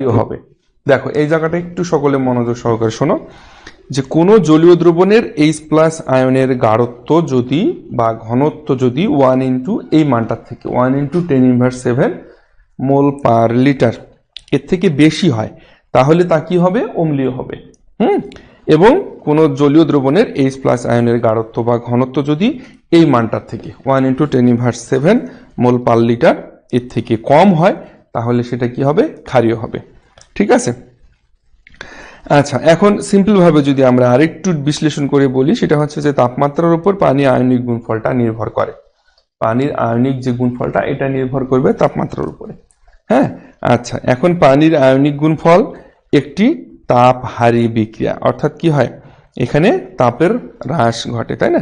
হবে। দেখো, এই জায়গাটা একটু সকলে মনোযোগ সহকারে শোনো, যে কোনো জলীয় দ্রবণের এইচ প্লাস আয়নের গাঢ়ত্ব যদি বা ঘনত্ব যদি ওয়ান ইন্টু এই মানটার থেকে one into ten inverse seven mole per litre এর থেকে বেশি হয়, তাহলে তা কি হবে? অম্লীয় হবে। হুম? এবং কোনো জলীয় দ্রবণের এইচ প্লাস আয়নের গাঢ়ত্ব বা ঘনত্ব যদি এই মানটার থেকে one into ten inverse seven mole per litre এর থেকে কম হয় তাহলে সেটা কি হবে? ক্ষারীয় হবে। ঠিক আছে? আচ্ছা এখন সিম্পল ভাবে যদি আমরা আরেকটু বিশ্লেষণ করে বলি, সেটা হচ্ছে যে তাপমাত্রার উপর পানি আয়নিক গুণফলটা নির্ভর করে। পানির আয়নিক যে গুণফলটা, এটা নির্ভর করবে তাপমাত্রার উপরে। হ্যাঁ? আচ্ছা এখন পানির আয়নিক গুণফল একটি তাপহারী বিক্রিয়া। অর্থাৎ কি হয়? এখানে তাপের হ্রাস ঘটে, তাই না?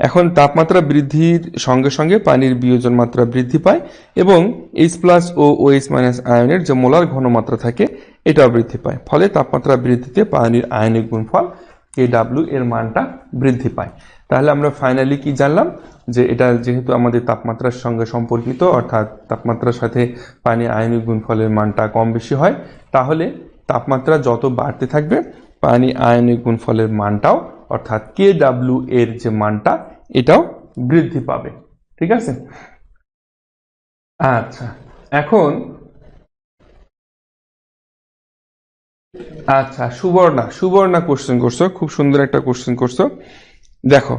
এখন তাপমাত্রা বৃদ্ধির সঙ্গে সঙ্গে পানির বিয়োজন মাত্রা বৃদ্ধি পায় এবং এইচ প্লাস ও ওএইচ মাইনাস আয়নের যে মোলার ঘনমাত্রা থাকে, এটাও বৃদ্ধি পায়। ফলে তাপমাত্রা বৃদ্ধিতে পানির আয়নিক গুণফল কে ডাব্লিউ এর মানটা বৃদ্ধি পায়। তাহলে আমরা ফাইনালি কি জানলাম? যে এটা যেহেতু আমাদের তাপমাত্রার সঙ্গে সম্পর্কিত, অর্থাৎ তাপমাত্রার সাথে পানি আয়নিক গুণফলের মানটা কম বেশি হয়, তাহলে তাপমাত্রা যত বাড়তে থাকবে, পানি আয়নিক গুণফলের মানটাও, অর্থাৎ কে ডাব্লিউ এর যে মানটা এটাও বৃদ্ধি পাবে, ঠিক আছে? আচ্ছা এখন আচ্ছা সুবর্ণা সুবর্ণা কোশ্চেন করছ, খুব সুন্দর একটা কোশ্চেন করছ। দেখো,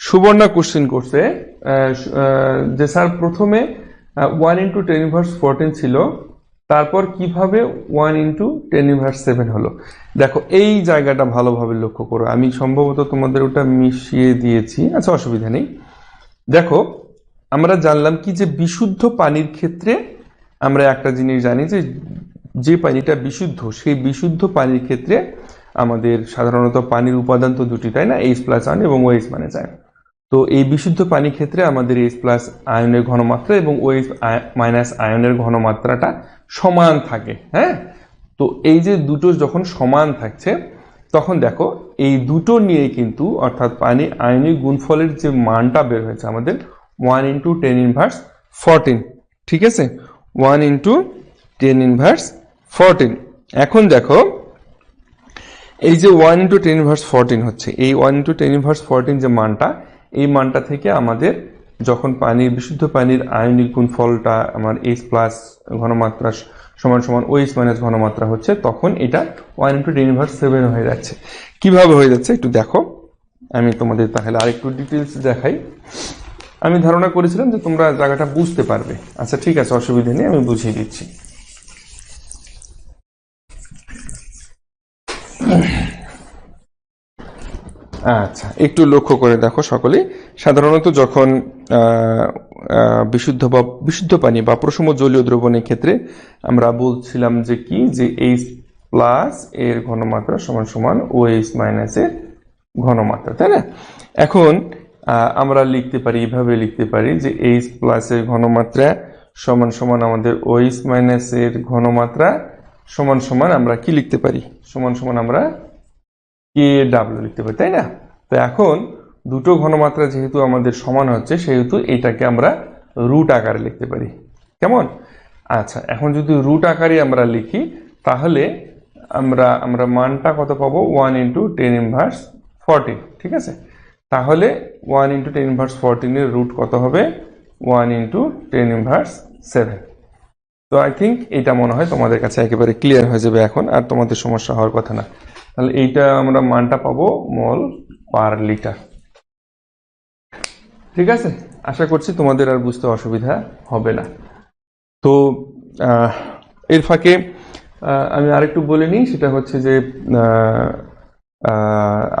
সুবর্ণা কোশ্চেন করছে যে স্যার প্রথমে one into ten inverse fourteen ছিল তারপর কীভাবে one into ten inverse seven হলো? দেখো, এই জায়গাটা ভালোভাবে লক্ষ্য করো। আমি সম্ভবত তোমাদের ওটা মিশিয়ে দিয়েছি আচ্ছা অসুবিধা নেই। দেখো, আমরা জানলাম কি যে বিশুদ্ধ পানির ক্ষেত্রে আমরা একটা জিনিস জানি যে যে পানিটা বিশুদ্ধ, সেই বিশুদ্ধ পানির ক্ষেত্রে আমাদের সাধারণত পানির উপাদান তো দুটি, তাই না? এইচ প্লাস আয়ন এবং ওএইচ মানে যায় তো এই বিশুদ্ধ পানির ক্ষেত্রে আমাদের এইচ প্লাস আয়নের ঘনমাত্রা এবং ওএইচ মাইনাস আয়নের ঘনমাত্রাটা সমান থাকে হ্যাঁ? তো এই যে দুটো যখন সমান থাকছে, তখন দেখো এই দুটো নিয়ে কিন্তু, অর্থাৎ পানি আয়নিক গুণফলের যে মানটা বের হয়েছে আমাদের one into ten inverse fourteen ঠিক আছে? One into ten inverse fourteen এখন দেখো, এই যে one into ten inverse fourteen হচ্ছে, এই one into ten inverse fourteen যে মানটা এই মানটা থেকে আমাদের যখন পানির, বিশুদ্ধ পানির আয়নিক গুণফলটা আমার এইচ প্লাস ঘনমাত্রা সমান সমান ওএইচ মাইনাস ঘনমাত্রা হচ্ছে, তখন এটা one into ten inverse seven হয়ে যাচ্ছে। কীভাবে হয়ে যাচ্ছে একটু দেখো। আমি তোমাদের তাহলে আরেকটু ডিটেলস দেখাই। আমি ধারণা করেছিলাম যে তোমরা জায়গাটা বুঝতে পারবে। আচ্ছা ঠিক আছে, অসুবিধা নেই, আমি বুঝিয়ে দিচ্ছি। আচ্ছা একটু লক্ষ্য করে দেখো সকলেই। সাধারণত যখন বিশুদ্ধ বা বিশুদ্ধ পানি বা প্রসম জলীয় দ্রবণের ক্ষেত্রে আমরা বলছিলাম যে কি? যে এইচ প্লাস এর ঘনমাত্রা সমান সমান ও এইচ মাইনাস এর ঘনমাত্রা, তাই না? এখন আমরা লিখতে পারি এইভাবে লিখতে পারি যে এইচ প্লাস এর ঘনমাত্রা সমান সমান আমাদের ওইচ মাইনাস এর ঘনমাত্রা সমান সমান আমরা কি লিখতে পারি? সমান সমান আমরা কে ডাব্লিউ লিখতে পারি, তাই না? তো এখন দুটো ঘনমাত্রা যেহেতু আমাদের সমান হচ্ছে, সেহেতু এটাকে আমরা রুট আকারে লিখতে পারি। কেমন? আচ্ছা এখন যদি রুট আকারে আমরা লিখি, তাহলে আমরা আমরা মানটা কত পাবো? One into ten inverse fourteen ঠিক আছে? তাহলে ওয়ান ইন্টু টেন ইনভার্স ফোরটিনের রুট কত হবে? One into ten inverse seven তো আই থিঙ্ক এটা মনে হয় তোমাদের কাছে একেবারে ক্লিয়ার হয়ে যাবে এখন, আর তোমাদের সমস্যা হওয়ার কথা না। তাহলে এইটা আমরা মানটা পাবো মল পার লিটার। ঠিক আছে? আশা করছি তোমাদের আর বুঝতে অসুবিধা হবে না। তো এর ফাঁকে আমি আরেকটু বলে নিই, সেটা হচ্ছে যে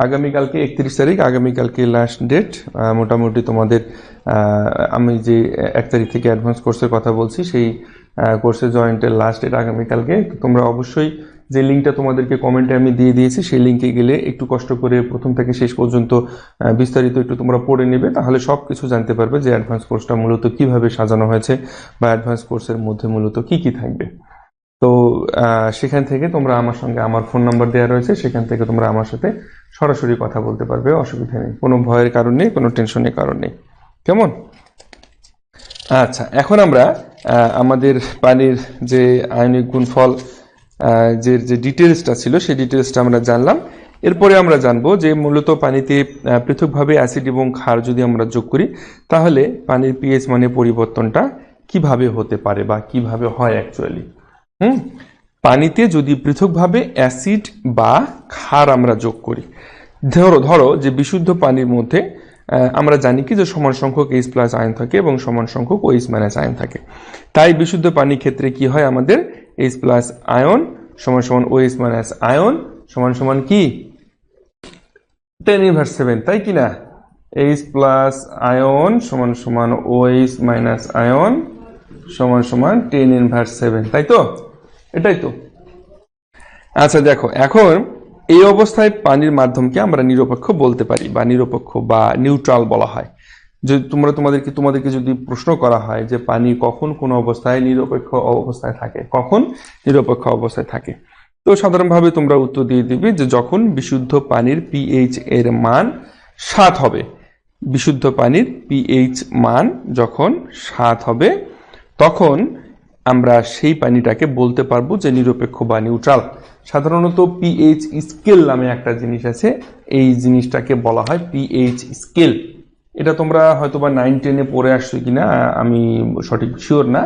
আগামীকালকে একত্রিশ তারিখ আগামীকালকে লাস্ট ডেট মোটামুটি তোমাদের আমি যে এক তারিখ থেকে অ্যাডভান্স কোর্সের কথা বলছি, সেই কোর্সে জয়েন্টের লাস্ট ডেট আগামীকালকে তোমরা অবশ্যই যে লিঙ্কটা তোমাদেরকে কমেন্টে আমি দিয়ে দিয়েছি, সেই লিঙ্কে গেলে একটু কষ্ট করে প্রথম থেকে শেষ পর্যন্ত বিস্তারিত একটু তোমরা পড়ে নেবে, তাহলে সব কিছু জানতে পারবে যে অ্যাডভান্স কোর্সটা মূলত কীভাবে সাজানো হয়েছে বা অ্যাডভান্স কোর্সের মধ্যে মূলত কি কি থাকবে। তো সেখান থেকে তোমরা আমার সঙ্গে আমার ফোন নাম্বার দেওয়া রয়েছে, সেখান থেকে তোমরা আমার সাথে সরাসরি কথা বলতে পারবে, অসুবিধা নেই। কোনো ভয়ের কারণ নেই, কোনো টেনশনের কারণ নেই। কেমন? আচ্ছা এখন আমরা আমাদের পানির যে আয়নিক গুণফল যে যে ডিটেলসটা ছিল, সেই ডিটেলসটা আমরা জানলাম। এরপরে আমরা জানব যে, মূলত পানিতে পৃথকভাবে অ্যাসিড এবং ক্ষার যদি আমরা যোগ করি, তাহলে পানির পিএইচ মানে পরিবর্তনটা কীভাবে হতে পারে বা কীভাবে হয় অ্যাকচুয়ালি হুম? পানিতে যদি পৃথকভাবে অ্যাসিড বা ক্ষার আমরা যোগ করি, ধরো ধরো যে বিশুদ্ধ পানির মধ্যে আমরা জানি কি যে সমান সংখ্যক এইচ প্লাস আয়ন থাকে এবং সমান সংখ্যক ওইচ মাইনাস আয়ন থাকে। তাই বিশুদ্ধ পানির ক্ষেত্রে কি হয় আমাদের? এইচ প্লাস আয়ন সমান সমান ওএইচ মাইনাস আয়ন সমান সমান কি? টেন ইনভার্স সেভেন তাই কি না? এইচ প্লাস আয়ন সমান সমান ওএইচ মাইনাস আয়ন সমান সমান টেন ইনভার্স সেভেন তাই তো? এটাই তো। আচ্ছা দেখো, এখন এই অবস্থায় পানির মাধ্যমকে আমরা নিরপেক্ষ বলতে পারি, বা নিরপেক্ষ বা নিউট্রাল বলা হয়। যদি তোমরা তোমাদেরকে তোমাদেরকে যদি প্রশ্ন করা হয় যে পানি কখন কোন অবস্থায় নিরপেক্ষ অবস্থায় থাকে, কখন নিরপেক্ষ অবস্থায় থাকে, তো সাধারণভাবে তোমরা উত্তর দিয়ে দিবে যে যখন বিশুদ্ধ পানির পিএইচ এর মান সাত হবে, বিশুদ্ধ পানির পিএইচ মান যখন সাত হবে, তখন আমরা সেই পানিটাকে বলতে পারব যে নিরপেক্ষ বা নিউট্রাল সাধারণত পিএইচ স্কেল নামে একটা জিনিস আছে, এই জিনিসটাকে বলা হয় পিএইচ স্কেল এটা তোমরা হয়তো বা নাইন টেনে পড়ে আসছো কিনা, আমি সঠিক শিওর না।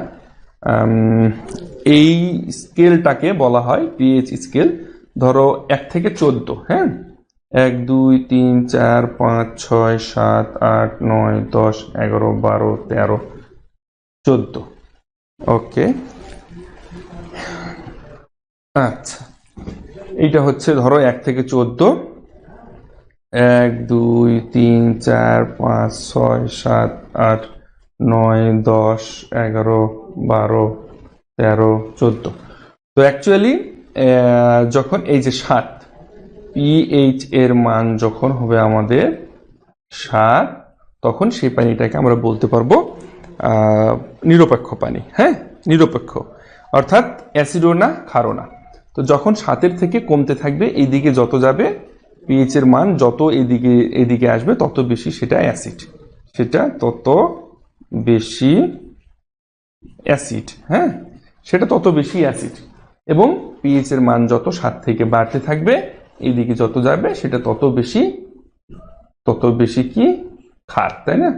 এই স্কেলটাকে বলা হয় পিএইচ স্কেল ধরো এক থেকে চোদ্দ হ্যাঁ? এক, দুই, তিন, চার, পাঁচ, ছয়, সাত, আট, নয়, দশ, এগারো, বারো, তেরো, চোদ্দ। ওকে। আচ্ছা। এইটা হচ্ছে ধরো এক থেকে চোদ্দ। এক, দুই, তিন, চার, পাঁচ, ছয়, সাত, আট, নয়, দশ, এগারো, বারো, তেরো, চোদ্দ। তো অ্যাকচুয়ালি যখন এই যে সাত পিএইচ এর মান যখন হবে আমাদের সাত, তখন সেই পানিটাকে আমরা বলতে পারব নিরপেক্ষ পানি হ্যাঁ? নিরপেক্ষ। অর্থাৎ অ্যাসিডও না ক্ষারও না তো যখন সাতের থেকে কমতে থাকবে, এইদিকে যত যাবে পিএইচ এর মান যত এদিকে এদিকে আসবে, তত বেশি সেটা অ্যাসিড সেটা তত বেশি অ্যাসিড হ্যাঁ? সেটা তত বেশি অ্যাসিড এবং পিএইচ এর মান যত সাত থেকে বাড়তে থাকবে, এদিকে যত যাবে, সেটা তত বেশি তত বেশি কি? খার, তাই না?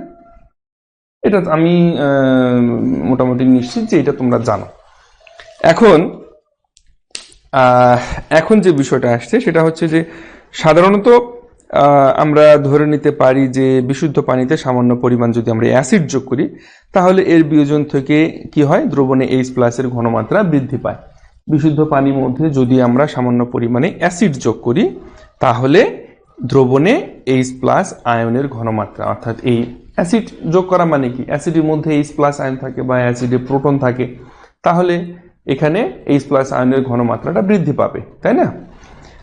এটা আমি মোটামুটি নিশ্চিত যে এটা তোমরা জানো। এখন এখন যে বিষয়টা আসছে, সেটা হচ্ছে যে সাধারণত আমরা ধরে নিতে পারি যে বিশুদ্ধ পানিতে সামান্য পরিমাণ যদি আমরা অ্যাসিড যোগ করি, তাহলে এর বিয়োজন থেকে কি হয়? দ্রবণে এইচ প্লাসের ঘনমাত্রা বৃদ্ধি পায়। বিশুদ্ধ পানির মধ্যে যদি আমরা সামান্য পরিমাণে অ্যাসিড যোগ করি, তাহলে দ্রবণে এইচ প্লাস আয়নের ঘনমাত্রা, অর্থাৎ এই অ্যাসিড যোগ করা মানে কি? অ্যাসিডের মধ্যে এইচ প্লাস আয়ন থাকে বা অ্যাসিডে প্রোটন থাকে, তাহলে এখানে এইচ প্লাস আয়নের ঘনমাত্রাটা বৃদ্ধি পাবে, তাই না?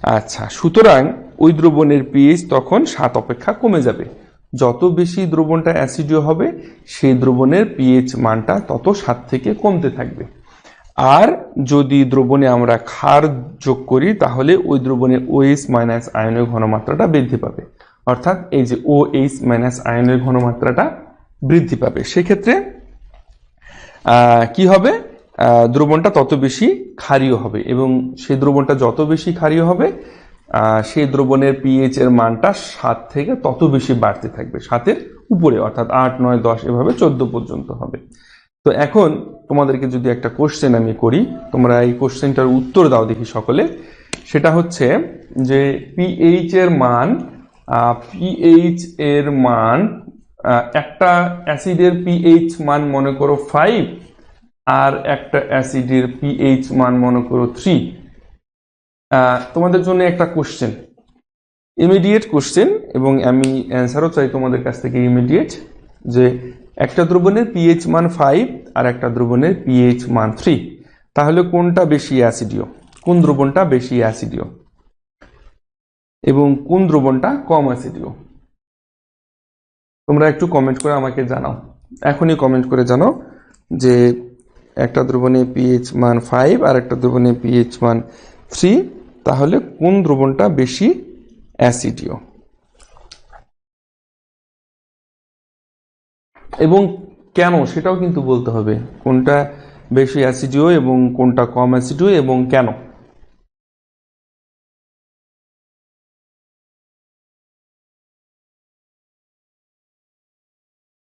আচ্ছা সুতরাং ওই দ্রবণের পিএইচ তখন সাত অপেক্ষা কমে যাবে। যত বেশি দ্রবণটা অ্যাসিডীয় হবে, সেই দ্রবণের পিএইচ মানটা তত সাত থেকে কমতে থাকবে। আর যদি দ্রবণে আমরা ক্ষার যোগ করি, তাহলে ওই দ্রবণের ওএইচ মাইনাস আয়নের ঘনমাত্রাটা বৃদ্ধি পাবে। অর্থাৎ এই যে ও এইচ মাইনাস আয়নের ঘনমাত্রাটা বৃদ্ধি পাবে। সেক্ষেত্রে কি হবে? দ্রবণটা তত বেশি ক্ষারীয় হবে এবং সেই দ্রবণটা যত বেশি ক্ষারীয় হবে সেই দ্রবণের পিএইচ এর মানটা সাত থেকে তত বেশি বাড়তে থাকবে, সাতের উপরে, অর্থাৎ আট, নয়, দশ, এভাবে চোদ্দ পর্যন্ত হবে। তো এখন তোমাদেরকে যদি একটা কোশ্চেন আমি করি, তোমরা এই কোশ্চেনটার উত্তর দাও দেখি সকলে। সেটা হচ্ছে যে পিএইচ এর মান পিএইচ এর মান একটা অ্যাসিডের পিএইচ মান মনে করো ফাইভ আর একটা অ্যাসিডের পিএইচ মান মনে করো থ্রি তোমাদের জন্য একটা কোশ্চেন ইমিডিয়েট কোশ্চেন এবং আমি অ্যান্সারও চাই তোমাদের কাছ থেকে ইমিডিয়েট যে একটা দ্রবণের পিএইচ মান ফাইভ আর একটা দ্রবণের পিএইচ মান থ্রি তাহলে কোনটা বেশি অ্যাসিডীয় কোন দ্রবণটা বেশি অ্যাসিডীয় এবং কোন দ্রবণটা কম অ্যাসিডীয় তোমরা একটু কমেন্ট করে আমাকে জানাও। এখনই কমেন্ট করে জানাও যে একটা দ্রবণে পিএইচ মান ফাইভ আর একটা দ্রবণে পিএইচ মান থ্রি তাহলে কোন দ্রবণটা বেশি অ্যাসিডীয় এবং কেন? সেটাও কিন্তু বলতে হবে। কোনটা বেশি অ্যাসিডীয় এবং কোনটা কম অ্যাসিডীয় এবং কেন?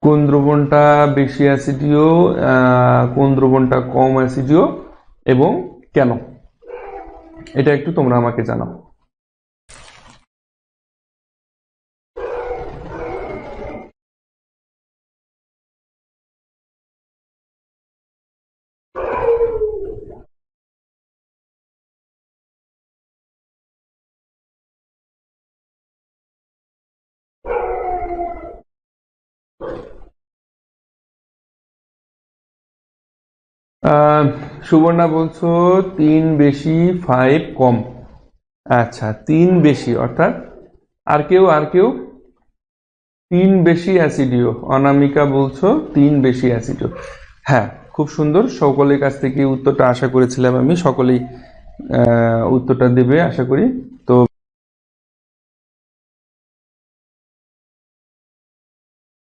কোন দ্রবণটা বেশি অ্যাসিডিও কোন দ্রবণটা কম অ্যাসিডিও এবং কেন? এটা একটু তোমরা আমাকে জানাও। সুবর্ণা, বলছো তিন বেশি ফাইভ কম। আচ্ছা তিন বেশি, অর্থাৎ আর কেউ আর কেউ? তিন বেশি অ্যাসিডিও অনামিকা, বলছো তিন বেশি অ্যাসিডিও হ্যাঁ খুব সুন্দর। সকলের কাছ থেকে উত্তরটা আশা করেছিলাম আমি। সকলেই উত্তরটা দেবে, আশা করি।